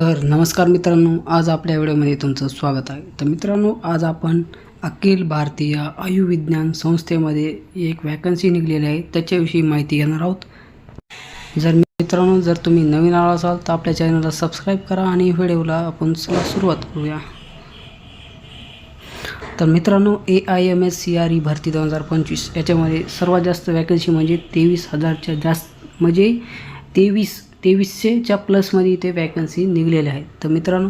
तर नमस्कार मित्रांनो आज आपल्या व्हिडिओमध्ये तुमचं स्वागत आहे. तर मित्रांनो आज आपण अखिल भारतीय आयुर्विज्ञान संस्थेमध्ये एक वॅकन्सी निघलेली आहे. त्याच्याविषयी माहिती घेणार आहोत. जर मित्रांनो जर तुम्ही नवीन आला असाल तर आपल्या चॅनलला सबस्क्राईब करा आणि व्हिडिओला आपण सुरुवात करूया. तर मित्रांनो A I M S C R E भरती दोन हजार पंचवीस. याच्यामध्ये सर्वात जास्त वॅकन्सी म्हणजे तेवीस हजारच्या जास्त म्हणजे तेवीस तेवीसशेच्या प्लसमध्ये इथे वॅकन्सी निघलेल्या आहेत. तर मित्रांनो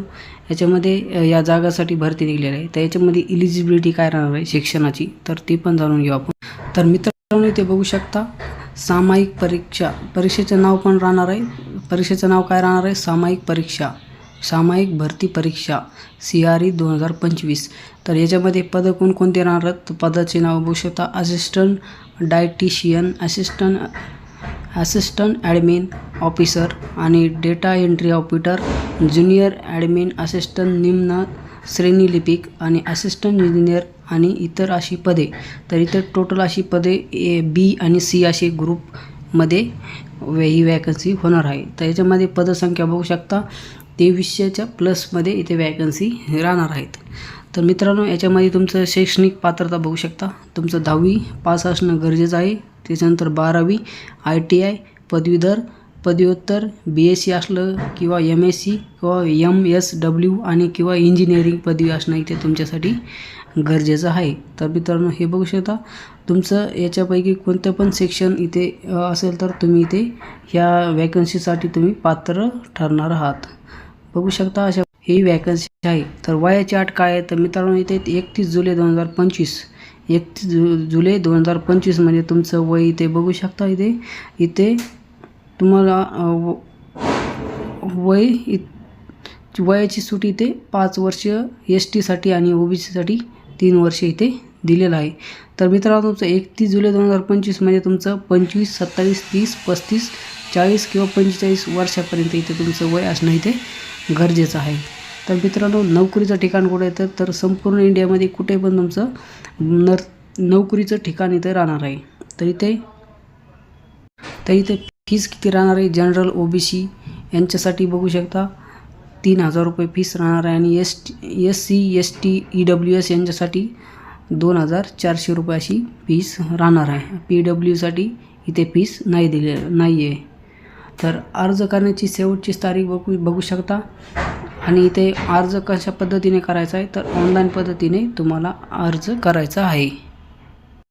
याच्यामध्ये या जागासाठी भरती निघलेली आहे तर याच्यामध्ये इलिजिबिलिटी काय राहणार आहे शिक्षणाची? तर ती पण जाणून घेऊ आपण. तर मित्रांनो इथे बघू शकता सामायिक परीक्षा परीक्षेचं नाव पण राहणार आहे. परीक्षेचं नाव काय राहणार आहे? सामायिक परीक्षा. सामायिक भरती परीक्षा सी आर ई दोन हजार पंचवीस. तर याच्यामध्ये पदं कोणकोणते राहणार आहेत? पदाचे नाव बघू शकता assistant dietitian assistant assistant admin officer आणि data entry operator junior admin assistant निम्न श्रेणीलिपिक आणि असिस्टंट इंजिनियर आणि इतर अशी पदे. तर इतर टोटल अशी पदे ए बी आणि सी अशी ग्रुपमध्ये ही वॅकन्सी होणार आहे. तर याच्यामध्ये पदसंख्या बघू शकता. तेवीसशेच्या प्लसमध्ये इथे वॅकन्सी राहणार आहेत. तर मित्रांनो याच्यामध्ये तुमचं शैक्षणिक पात्रता बघू शकता. तुमचं दहावी पास असणं गरजेचं आहे. त्याच्यानंतर बारावी आय टी आय पदवीधर पदव्युत्तर बी एस सी असलं किंवा एम एस सी किंवा एम एस डब्ल्यू आणि किंवा इंजिनिअरिंग पदवी असणं इथे तुमच्यासाठी गरजेचं आहे. तर मित्रांनो हे बघू शकता तुमचं याच्यापैकी कोणतं पण सेक्शन इथे असेल तर तुम्ही इथे ह्या वॅकन्सीसाठी तुम्ही पात्र ठरणार आहात. बघू शकता अशा ही वॅकन्सी आहे. तर वयाची अट काय आहे? तर मित्रांनो इथे एकतीस जुलै दोन हजार पंचवीस. एकतीस जु जुलै दोन हजार पंचवीसमध्ये तुमचं वय इथे बघू शकता इथे. इथे तुम्हाला व- वय इ वयाची सूट इथे पाच वर्ष एस टीसाठी आणि ओ बी सीसाठी तीन वर्ष इथे दिलेलं आहे. तर मित्रांनो तुमचं एकतीस जुलै दोन हजार पंचवीसमध्ये तुमचं पंचवीस सत्तावीस तीस पस्तीस चाळीस किंवा पंचेचाळीस वर्षापर्यंत इथे तुमचं वय असणं इथे गरजेचं आहे. तर मित्रांनो नोकरीचं ठिकाण कुठे येतं? तर संपूर्ण इंडियामध्ये कुठे पण तुमचं नर नोकरीचं ठिकाण इथे राहणार आहे. तर इथे तर इथे फीस किती राहणार आहे? जनरल ओ बी सी यांच्यासाठी बघू शकता. तीन हजार रुपये फीस राहणार आहे. आणि S T S C S T E W S यांच्यासाठी दोन हजार चारशे रुपये अशी फीस राहणार आहे. पी डब्ल्यूसाठी इथे फीस नाही दिले नाही आहे तर अर्ज करण्याची शेवटची तारीख बघू बघू शकता. आणि इथे अर्ज कशा पद्धतीने करायचा आहे? तर ऑनलाईन पद्धतीने तुम्हाला अर्ज करायचा आहे.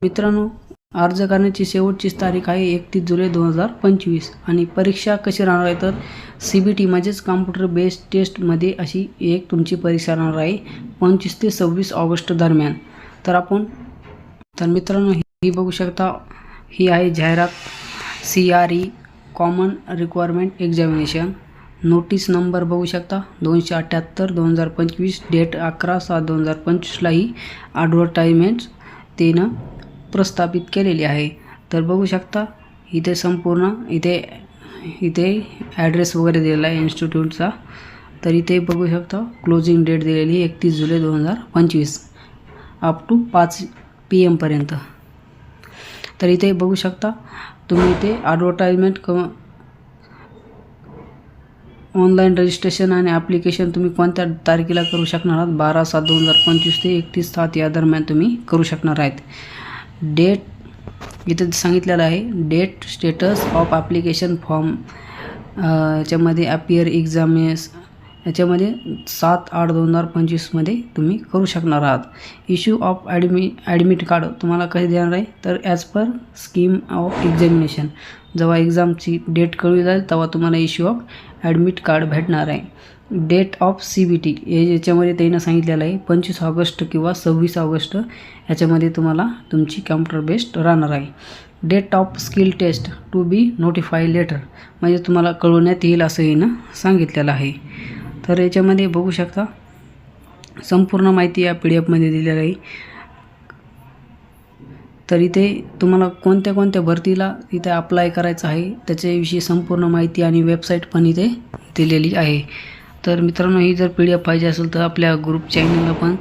मित्रांनो अर्ज करण्याची शेवटची तारीख आहे एकतीस जुलै दोन हजार पंचवीस. आणि परीक्षा कशी राहणार आहे? तर सी बी टी म्हणजेच कॉम्प्युटर बेस्ड टेस्टमध्ये अशी एक तुमची परीक्षा राहणार आहे पंचवीस ते सव्वीस ऑगस्ट दरम्यान. तर आपण तर मित्रांनो ही बघू शकता ही आहे जाहिरात C R E common requirement examination notice number बघू शकता. दोनशे अठ्ठ्याहत्तर दोन हजार पंचवीस डेट अकरा सात दोन हजार पंचवीसला ही ॲडव्हर्टाईजमेंट्स तिनं प्रस्थापित केलेली आहे. तर बघू शकता इथे संपूर्ण इथे इथे ॲड्रेस वगैरे दिलेला आहे इन्स्टिट्यूटचा तर इथे बघू शकता क्लोजिंग डेट दिलेली एकतीस जुलै दोन हजार पंचवीस अप टू पाच पी एमपर्यंत तर इथे बघू शकता तुम्ही इथे ॲडव्हर्टाईजमेंट क ऑनलाईन रजिस्ट्रेशन आणि ॲप्लिकेशन तुम्ही कोणत्या तारखेला करू शकणार आहात? बारा सात दोन हजार पंचवीस ते एकतीस सात या दरम्यान तुम्ही करू शकणार आहेत. डेट इथे सांगितलेलं आहे. Date status of application form याच्यामध्ये ॲपियर एक्झामेस याच्यामध्ये सात आठ दोन हजार पंचवीसमध्ये तुम्ही करू शकणार आहात. Issue of admit admit card तुम्हाला कधी देणार आहे? तर as per scheme of examination जेव्हा एक्झामची डेट कळली जाईल तेव्हा तुम्हाला इश्यू ऑफ ॲडमिट कार्ड भेटणार आहे. Date of C B T हे याच्यामध्ये त्यानं सांगितलेलं आहे पंचवीस ऑगस्ट किंवा सव्वीस ऑगस्ट याच्यामध्ये तुम्हाला तुमची कॅम्प्युटर बेस्ड राहणार आहे. Date of skill test to be notify letter म्हणजे तुम्हाला कळवण्यात येईल असं हिनं सांगितलेलं आहे. तर याच्यामध्ये बघू शकता संपूर्ण माहिती या पी डी एफमध्ये दिलेली आहे. तर इथे तुम्हाला कोणत्या कोणत्या भरतीला इथे अप्लाय करायचं आहे त्याच्याविषयी संपूर्ण माहिती आणि वेबसाईट पण इथे दिलेली आहे. तर मित्रांनो ही जर पी डी एफ पाहिजे असेल तर आपल्या ग्रुप चॅनलला पण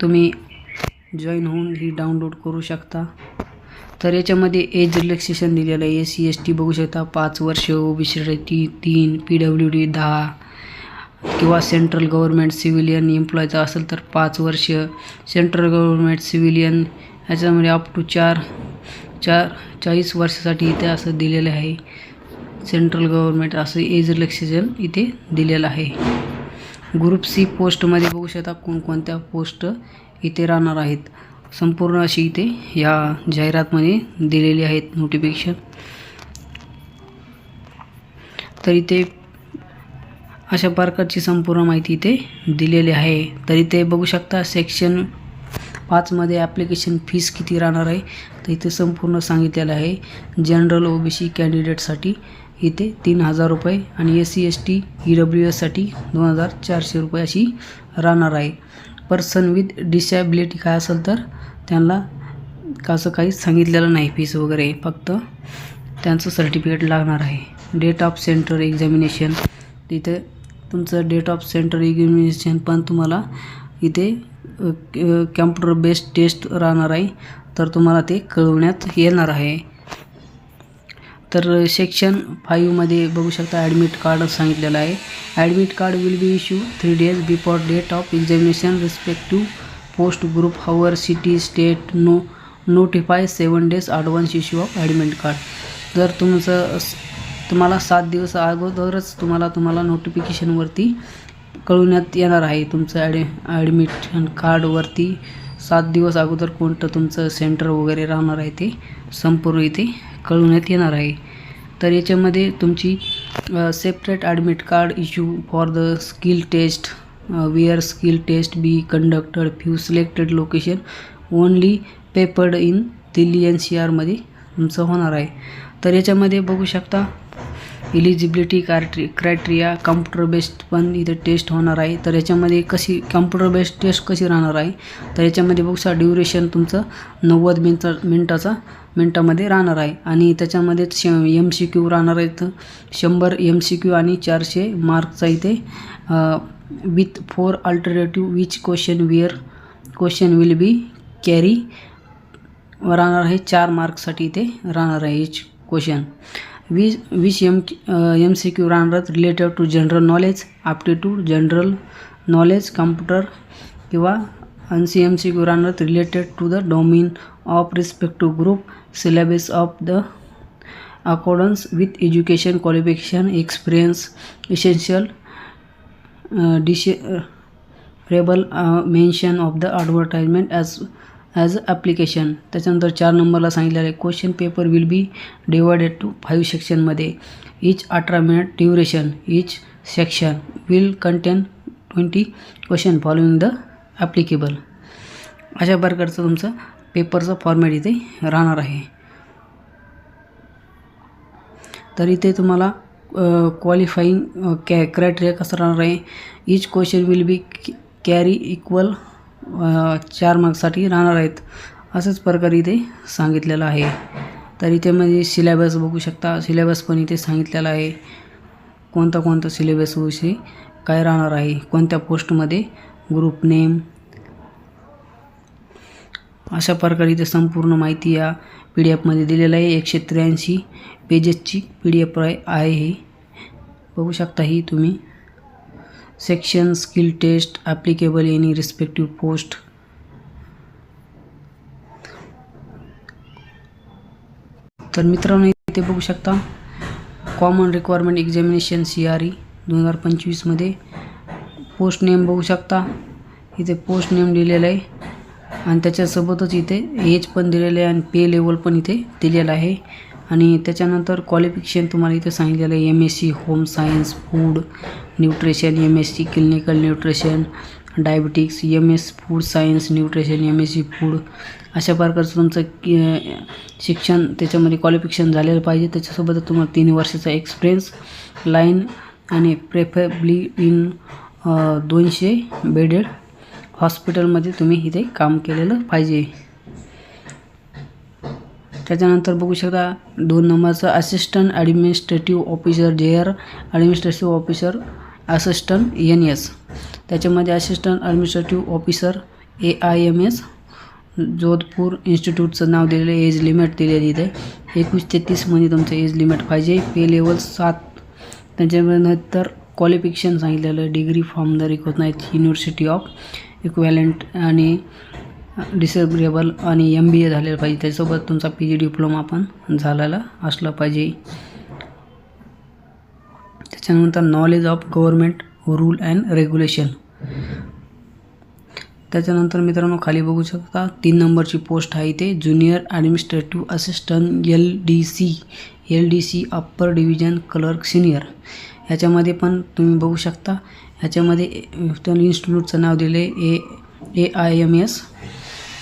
तुम्ही जॉईन होऊन ही डाउनलोड करू शकता. तर याच्यामध्ये एज रिलॅक्सेशन दिलेलं आहे. ए सी एस टी बघू शकता. पाच वर्ष ओ बी सी टी तीन पी डब्ल्यू डी दहा किंवा सेंट्रल गव्हर्नमेंट सिव्हिलियन एम्प्लॉयचा असेल तर पाच वर्ष. सेंट्रल गव्हर्नमेंट सिव्हिलियन ह्याच्यामध्ये अप टू चार चार चाळीस वर्षासाठी इथे असं दिलेलं आहे. सेंट्रल गव्हर्मेंट असं एज रिलॅक्सेशन इथे दिलेलं आहे. ग्रुप सी पोस्टमध्ये बघू शकता कोणकोणत्या पोस्ट इथे राहणार आहेत. संपूर्ण अशी इथे या जाहिरातमध्ये दिलेली आहेत नोटिफिकेशन तर इथे अशा प्रकारची संपूर्ण माहिती इथे दिलेली आहे. तर इथे बघू शकता सेक्शन पाचमध्ये ॲप्लिकेशन फीस किती राहणार आहे? तर इथे संपूर्ण सांगितलेलं आहे. जनरल ओ बी सी कॅन्डिडेटसाठी इथे तीन हजार रुपये आणि S C S T E W एससाठी दोन हजार चारशे रुपये अशी राहणार आहे. पर्सन विथ डिसॅबिलिटी काय असेल तर त्यांना असं काही सांगितलेलं नाही फीस वगैरे. फक्त त्यांचं सर्टिफिकेट लागणार आहे. डेट ऑफ सेंटर एक्झामिनेशन तिथे तुमचं डेट ऑफ सेंटर एक्झामिनेशन पण तुम्हाला इथे कॅम्प्युटर बेस्ड टेस्ट राहणार आहे. तर तुम्हाला ते कळवण्यात येणार आहे. तर सेक्शन फाईव्हमध्ये बघू शकता ॲडमिट कार्ड सांगितलेलं आहे. Admit card will be issue three days before date of examination respective post group hour city state no notify seven days advance issue of admit card जर तुमचं तुम्हाला सात दिवस अगोदरच तुम्हाला तुम्हाला नोटिफिकेशनवरती कळवण्यात येणार आहे. तुमचं ॲडि ॲडमिशन कार्डवरती सात दिवस अगोदर कोणतं तुमचं सेंटर वगैरे राहणार आहे ते संपूर्ण इथे कळवण्यात येणार आहे. तर याच्यामध्ये तुमची separate admit card issue for the skill test where skill test be conducted few selected location only papered in Delhi N C आरमध्ये तुमचं होणार आहे. तर याच्यामध्ये बघू शकता इलिजिबिलिटी कार्ट्री क्रायटेरिया कम्प्युटर बेस्ड पण इथे टेस्ट होणार आहे. तर याच्यामध्ये कशी कम्प्युटर बेस्ड टेस्ट कशी राहणार आहे? तर याच्यामध्ये बघू ड्युरेशन तुमचं नव्वद मिनटा मिनटाचा मिनटामध्ये राहणार आहे. आणि त्याच्यामध्ये श एम सी क्यू राहणार आहेत शंभर एम सी क्यू आणि चारशे मार्कचा इथे with four alternative which question where question will be carry राहणार आहे चार मार्कसाठी इथे राहणार आहे इच क्वेश्चन वीस वीस एम एम सी क्यू राहणार related to general knowledge aptitude general knowledge computer किंवा ऐंशी एम सी क्यू राहणार related to the domain of respective group syllabus of the accordance with education qualification experience essential desirable mention of the advertisement as as application त्याच्यानंतर चार नंबरला सांगितलेलं आहे question paper will be divided to five सेक्शनमध्ये each अठरा minute duration each section will contain twenty question following the applicable अशा प्रकारचं तुमचं पेपरचं फॉर्मॅट इथे राहणार आहे. तर इथे तुम्हाला क्वालिफाईंग कॅ क्रायटेरिया कसं राहणार आहे? Each question will be carry equal चार मार्क्ससाठी राहणार आहेत. असंच प्रकारे इथे सांगितलेलं आहे. तर इथे म्हणजे सिलेबस बघू शकता. सिलेबस पण इथे सांगितलेला आहे. कोणता कोणता सिलेबसविषयी काय राहणार आहे? कोणत्या पोस्टमध्ये ग्रुप नेम अशा प्रकारे इथे संपूर्ण माहिती या पी डी एफमध्ये दिलेलं आहे. एकशे त्र्याऐंशी पेजेसची पी डी एफ आहे हे. बघू शकता ही तुम्ही. Section skill test applicable any respective post तर मित्रांनो इथे बघू शकता common requirement examination C R E दोन हजार पंचवीसमध्ये पोस्ट नेम बघू शकता. इथे पोस्ट नेम दिलेलं आहे. आणि त्याच्यासोबतच इथे एज पण दिलेलं आहे आणि पे लेवल पण इथे दिलेलं आहे. आणि त्याच्यानंतर क्वालिफिकेशन तुम्हाला इथे सांगितलेलं आहे. M S C home science food nutrition M S C clinical nutrition diabetics M S food science nutrition M S C food. अशा प्रकारचं तुमचं की शिक्षण त्याच्यामध्ये क्वालिफिकेशन झालेलं पाहिजे. त्याच्यासोबत तुम्हाला तीन वर्षाचा एक्सपिरियन्स लाईन आणि प्रेफेबली इन दोनशे बेडेड हॉस्पिटलमध्ये तुम्ही इथे काम केलेलं पाहिजे. त्याच्यानंतर बघू शकता दोन नंबरचं assistant administrative officer J R administrative officer assistant N S त्याच्यामध्ये assistant administrative officer A I M S Jodhpur इन्स्टिट्यूटचं नाव दिलेलं आहे एज लिमिट दिलेली इथे. एकवीस ते तीसमध्ये तुमचं एज लिमिट पाहिजे. पे लेवल सात. त्याच्यानंतर क्वालिफिकेशन सांगितलेलं आहे. Degree from the recognise university of equivalent आणि डिसेबलेबल आणि एम बी ए झालेलं पाहिजे. त्याच्यासोबत तुमचा पी जी डिप्लोमा पण झालेला असला पाहिजे. त्याच्यानंतर knowledge of government rule and regulation त्याच्यानंतर मित्रांनो खाली बघू शकता तीन नंबरची पोस्ट आहे इथे junior administrative assistant L D C L D C upper division clerk senior ह्याच्यामध्ये पण तुम्ही बघू शकता ह्याच्यामध्ये इन्स्टिट्यूटचं नाव दिले A A I M S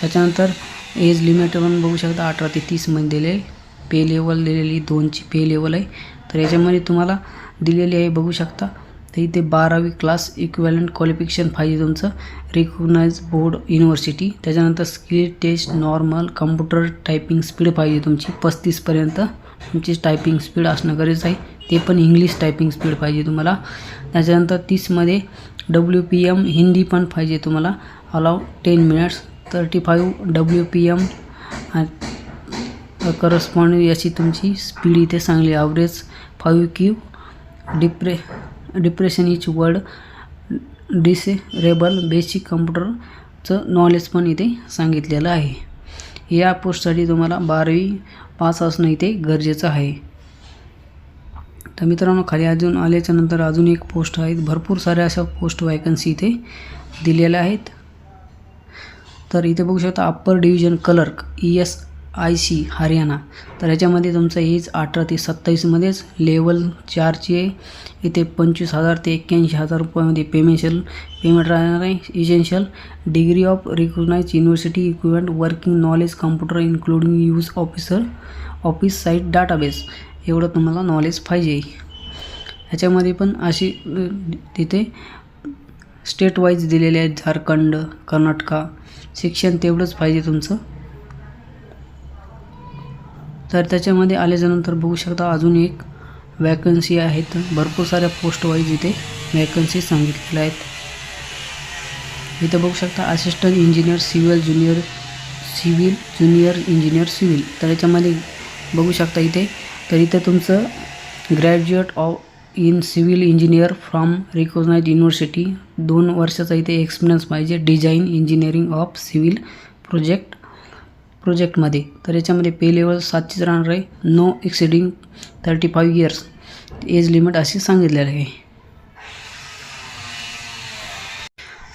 त्याच्यानंतर एज लिमिट पण बघू शकता अठरा ते तीसमध्ये दिले पे लेवल दिलेली दोनची पे लेवल आहे. तर याच्यामध्ये तुम्हाला दिलेली आहे बघू शकता. तर इथे बारावी क्लास इक्वॅलंट क्वालिफिकेशन पाहिजे तुमचं. रिकग्नाइज बोर्ड युनिव्हर्सिटी त्याच्यानंतर skill test normal computer typing speed पाहिजे तुमची. पस्तीसपर्यंत तुमची टायपिंग स्पीड असणं गरजेचं आहे. ते पण इंग्लिश टायपिंग स्पीड पाहिजे तुम्हाला. त्याच्यानंतर तीसमध्ये डब्ल्यू पी एम हिंदी पण पाहिजे तुम्हाला. Allow ten minutes thirty five W P M correspond याची तुमची स्पीड इथे चांगली average five key डिप्रे depression each word. Desirable basic कम्प्युटरचं knowledge पण इथे सांगितलेलं आहे. या पोस्टसाठी तुम्हाला बारावी पास असणं इथे गरजेचं आहे. तर मित्रांनो खाली अजून आल्याच्यानंतर अजून एक पोस्ट आहेत. भरपूर साऱ्या अशा पोस्ट वॅकन्सी इथे दिलेल्या आहेत. तर इथे बघू शकता upper division clerk E S I C Haryana. तर याच्यामध्ये तुमचं एज अठरा ते सत्तावीसमध्येच लेवल चारची आहे. इथे पंचवीस हजार ते एक्क्याऐंशी हजार रुपयामध्ये पेमेंशल पेमेंट राहणार आहे. Essential degree of recognise university equipment working knowledge computer including use officer office site database एवढं तुम्हाला नॉलेज पाहिजे. ह्याच्यामध्ये पण अशी तिथे स्टेट वाईज दिलेले आहेत झारखंड कर्नाटका. शिक्षण तेवढंच पाहिजे तुमचं. तर त्याच्यामध्ये आल्याच्यानंतर बघू शकता अजून एक वॅकन्सी आहेत. भरपूर साऱ्या पोस्ट वाईज इथे वॅकन्सी सांगितलेल्या आहेत. इथं बघू शकता assistant engineer civil junior civil junior engineer civil तर याच्यामध्ये बघू शकता इथे. तर इथं तुमचं graduate of in civil engineer from recognise university दोन वर्षाचा इथे एक्सपिरियन्स पाहिजे. Design engineering of civil project प्रोजेक्टमध्ये. तर याच्यामध्ये पे लेवल सातशेच राहणार आहे. No exceeding thirty five years age limit अशी सांगितलेलं आहे.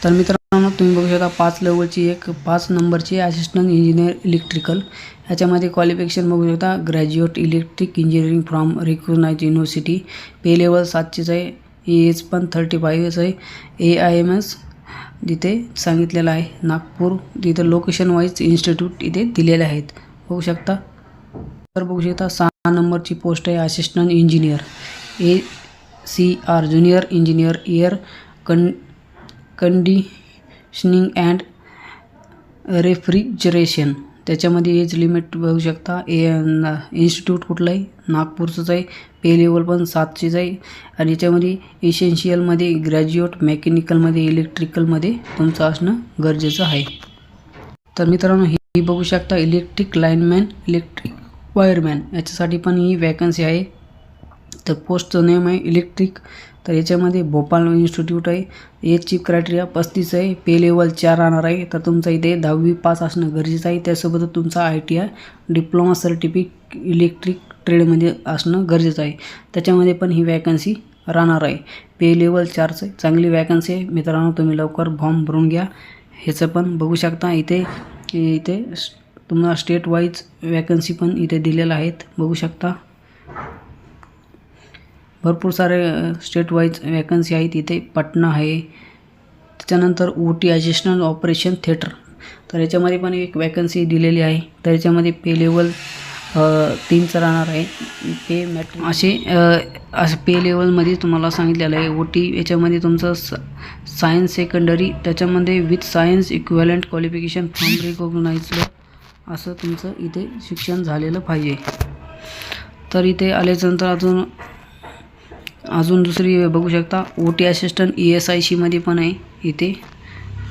तर मित्रांनो तुम्ही बघू शकता पाच लेवलची एक पाच नंबरची असिस्टंट इंजिनियर इलेक्ट्रिकल ह्याच्यामध्ये क्वालिफिकेशन बघू शकता. Graduate electric engineering from recognise university pay level सातशेच आहे. एज पण थर्टी फाईव्हच आहे. ए आय एम एस जिथे सांगितलेलं आहे नागपूर तिथं लोकेशन वाईज इन्स्टिट्यूट इथे दिलेले आहेत. बघू शकता. तर बघू शकता सहा नंबरची पोस्ट आहे assistant engineer A C R junior engineer air कन कंडिशनिंग अँड रेफ्रिजरेशन त्याच्यामध्ये एज लिमिट बघू शकता. ए इन्स्टिट्यूट कुठलं आहे नागपूरचंच आहे. पे लेवल पण सातशेच आहे. आणि याच्यामध्ये इसेन्शियलमध्ये ग्रॅज्युएट मेकॅनिकलमध्ये इलेक्ट्रिकलमध्ये तुमचं असणं गरजेचं आहे. तर मित्रांनो ही बघू शकता इलेक्ट्रिक लाईनमॅन इलेक्ट्रिक वायरमॅन याच्यासाठी पण ही वॅकन्सी आहे. तर पोस्टचं नेम आहे इलेक्ट्रिक तर याच्यामध्ये भोपाळ इन्स्टिट्यूट आहे. एजची क्रायटेरिया पस्तीस आहे. पे लेवल चार राहणार आहे. तर तुमचं इथे दहावी पास असणं गरजेचं आहे. त्यासोबतच तुमचा I T I diploma certificate electric ट्रेडमध्ये असणं गरजेचं आहे. त्याच्यामध्ये पण ही वॅकन्सी राहणार आहे. पे लेवल चारचं आहे. चांगली वॅकन्सी आहे. मित्रांनो तुम्ही लवकर फॉर्म भरून घ्या. ह्याचं पण बघू शकता. इथे इथे तुम्हाला स्टेट वाईज वॅकन्सी पण इथे दिलेल्या आहेत. बघू शकता. भरपूर सारे स्टेट वाईज वॅकन्सी आहेत इथे पटना आहे. त्याच्यानंतर ओ टी ऑपरेशन थिएटर तर याच्यामध्ये पण एक वॅकन्सी दिलेली आहे. तर याच्यामध्ये पे लेवल तीनचं राहणार आहे. पे मॅट असे असे पे लेवलमध्ये तुम्हाला सांगितलेलं आहे. ओ टी याच्यामध्ये तुमचं स सायन्स सेकंडरी त्याच्यामध्ये with science equivalent qualification form recognised असं तुमचं इथे शिक्षण झालेलं पाहिजे. तर इथे आल्याच्यानंतर अजून अजून दुसरी बघू शकता. O T assistant E S I सीमध्ये पण आहे. इथे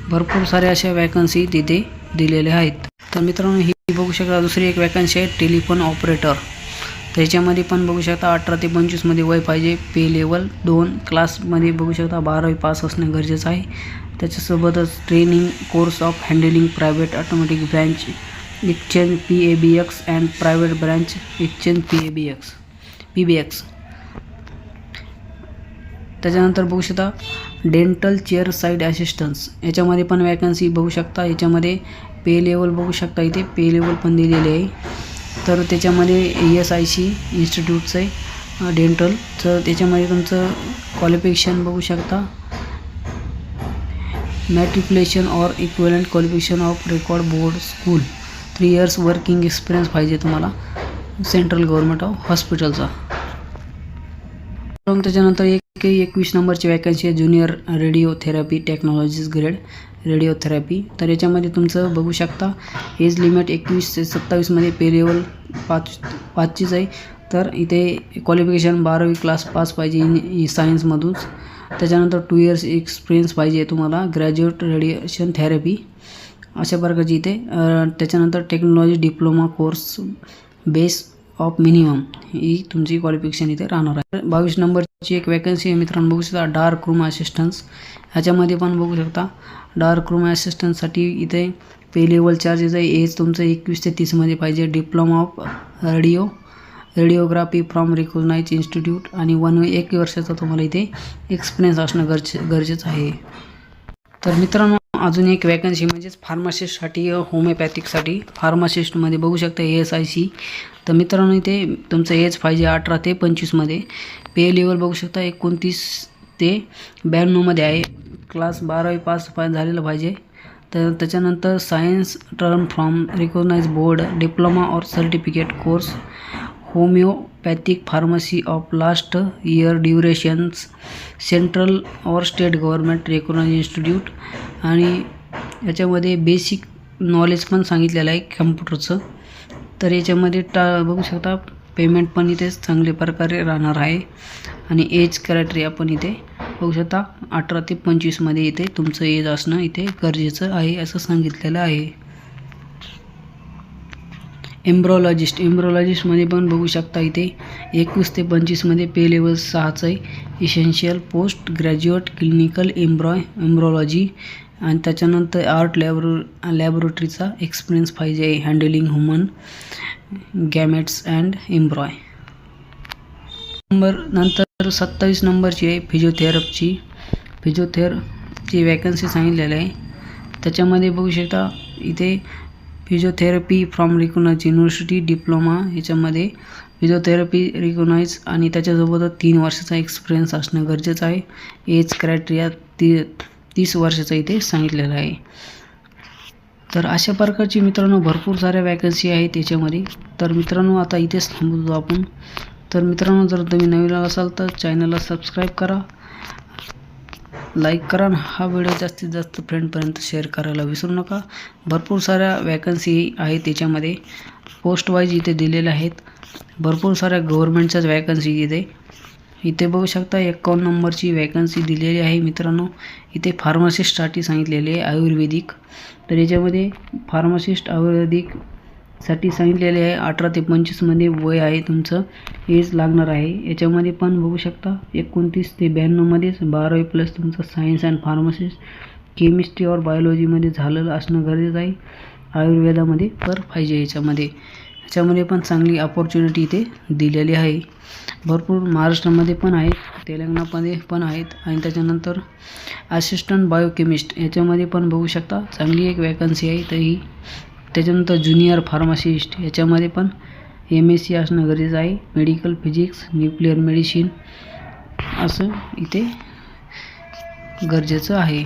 भरपूर साऱ्या अशा वॅकन्सी तिथे दिलेल्या आहेत. तर मित्रांनो ही बघू शकता दुसरी एक वॅकन्सी आहे टेलिफोन ऑपरेटर त्याच्यामध्ये पण बघू शकता अठरा ते पंचवीसमध्ये वय पाहिजे. पे लेवल दोन क्लासमध्ये बघू शकता बारावी पास असणं गरजेचं आहे. त्याच्यासोबतच training course of handling private automatic branch exchange P A B X and private branch exchange P A B X P B X त्याच्यानंतर बघू शकता डेंटल चेअर साईड असिस्टन्स याच्यामध्ये पण वॅकन्सी बघू शकता. याच्यामध्ये पे लेवल बघू शकता इथे. पे लेवल पण दिलेले आहे. तर त्याच्यामध्ये ई एस आय सी इन्स्टिट्यूटचं आहे डेंटल तर त्याच्यामध्ये तुमचं क्वालिफिकेशन बघू शकता. Matriculation or equivalent qualification of record board school three years working experience पाहिजे तुम्हाला. सेंट्रल गव्हर्नमेंट ऑफ हॉस्पिटलचा मग त्याच्यानंतर एक एकवीस नंबरची वॅकन्सी आहे junior radiotherapy technologies grade radiotherapy तर याच्यामध्ये तुमचं बघू शकता एज लिमिट एकवीस ते सत्तावीसमध्ये पे लेवल पाच पाचचीच आहे. तर इथे क्वालिफिकेशन बारावी क्लास पास पाहिजे इन सायन्समधूनच त्याच्यानंतर टू इयर्स एक्सपिरियन्स पाहिजे तुम्हाला ग्रॅज्युएट रेडिएशन थेरपी अशा प्रकारची इथे त्याच्यानंतर technology diploma course base of minimum ही तुमची क्वालिफिकेशन इथे राहणार आहे. बावीस नंबरची एक वॅकन्सी आहे मित्रांनो. बघू शकता डार्क रूम असिस्टन्स ह्याच्यामध्ये पण बघू शकता डार्क रूम असिस्टन्ससाठी इथे पे लेवल चार्जेस आहे. एज तुमचं एकवीस ते तीसमध्ये पाहिजे. Diploma of radio radiography from recognise institute आणि वन एक वर्षाचा तुम्हाला इथे एक्सपिरियन्स असणं गरजे गरजेचं आहे. तर मित्रांनो अजून एक वॅकन्सी म्हणजेच फार्मासिस्टसाठी होमिओपॅथिकसाठी फार्मासिस्टमध्ये बघू शकता ए एस आय सी तर मित्रांनो इथे तुमचं एज पाहिजे अठरा ते पंचवीसमध्ये पे लेवल बघू शकता एकोणतीस ते ब्याण्णवमध्ये आहे. क्लास बारावी पास फाय झालेलं पाहिजे. तर त्याच्यानंतर science term from recognise board diploma और certificate course homeopathic pharmacy of last year durations central or state government recognise institute. आणि याच्यामध्ये बेसिक नॉलेज पण सांगितलेलं आहे कम्प्युटरचं. तर याच्यामध्ये टा बघू शकता पेमेंट पण इथे चांगल्या प्रकारे राहणार आहे. आणि एज क्रायटेरिया पण इथे. बघू शकता अठरा ते पंचवीसमध्ये इथे तुमचं एज असणं इथे गरजेचं आहे असं सांगितलेलं आहे. एम्ब्रोलॉजिस्ट. एम्ब्रॉलॉजिस्टमध्ये पण बघू शकता इथे एकवीस ते पंचवीसमध्ये पे लेवल सहाचं आहे. Essential post graduate clinical embryo embryology आणि त्याच्यानंतर आर्ट लॅबरो लॅबोरेटरीचा एक्सपिरियन्स पाहिजे handling human gametes and embryo number नंतर सत्तावीस नंबरची आहे फिजिओथेरपची फिजिओथेरपची वॅकन्सी सांगितलेली आहे. त्याच्यामध्ये बघू शकता इथे physiotherapy from recognise university diploma याच्यामध्ये फिजिओथेरपी रिकोनाईज आणि त्याच्यासोबतच तीन वर्षाचा एक्सपिरियन्स असणं गरजेचं आहे. एज क्रायटेरिया ती तीस वर्षाचा इथे सांगितलेलं आहे. तर अशा प्रकारची मित्रांनो भरपूर साऱ्या वॅकन्सी आहेत त्याच्यामध्ये तर मित्रांनो आता इथेच थांबतो आपण. तर मित्रांनो जर तुम्ही नवीन असाल तर चॅनलला सबस्क्राईब करा. लाईक करा हा व्हिडिओ जास्तीत जास्त फ्रेंडपर्यंत शेअर करायला विसरू नका. भरपूर साऱ्या वॅकन्सी आहेत त्याच्यामध्ये. पोस्ट वाईज इथे दिलेल्या आहेत. भरपूर साऱ्या गव्हर्मेंटच्याच वॅकन्सी इथे. इथे बघू शकता एकावन्न नंबरची वॅकन्सी दिलेली आहे मित्रांनो. इथे फार्मासिस्टसाठी सांगितलेले आहे आयुर्वेदिक. तर याच्यामध्ये फार्मासिस्ट आयुर्वेदिक साठी सांगितलेले आहे अठरा ते पंचवीसमध्ये वय आहे तुमचं एज लागणार आहे. याच्यामध्ये पण बघू शकता एकोणतीस ते ब्याण्णवमध्येच बारावी प्लस तुमचं सायन्स अँड फार्मसिस्ट केमिस्ट्री और बायोलॉजीमध्ये झालेलं असणं गरजेचं आहे. आयुर्वेदामध्ये पर पाहिजे याच्यामध्ये. याच्यामध्ये पण चांगली अपॉर्च्युनिटी इथे दिलेली आहे. भरपूर महाराष्ट्रामध्ये पण आहेत तेलंगणामध्ये पण आहेत आणि त्याच्यानंतर असिस्टंट बायोकेमिस्ट याच्यामध्ये पण बघू शकता चांगली एक वॅकन्सी आहे तर ही त्याच्यानंतर ज्युनियर फार्मासिस्ट. याच्यामध्ये पण एम एस सी असणं गरजेचं आहे. मेडिकल फिजिक्स न्यूक्लिअर मेडिसिन असं इथे गरजेचं आहे.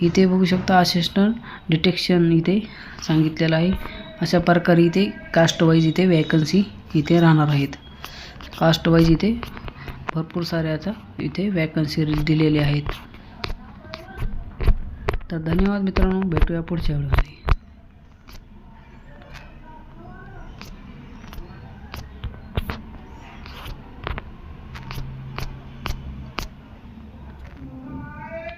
इथे बघू शकता असिस्टंट डिटेक्शन इथे सांगितलेलं आहे. अशा प्रकारे इथे कास्टवाईज इथे वॅकन्सी इथे राहणार आहेत. कास्टवाईज इथे भरपूर साऱ्याचा इथे वॅकन्सी दिलेल्या आहेत. तर धन्यवाद मित्रांनो. भेटूया पुढच्या वेळेमध्ये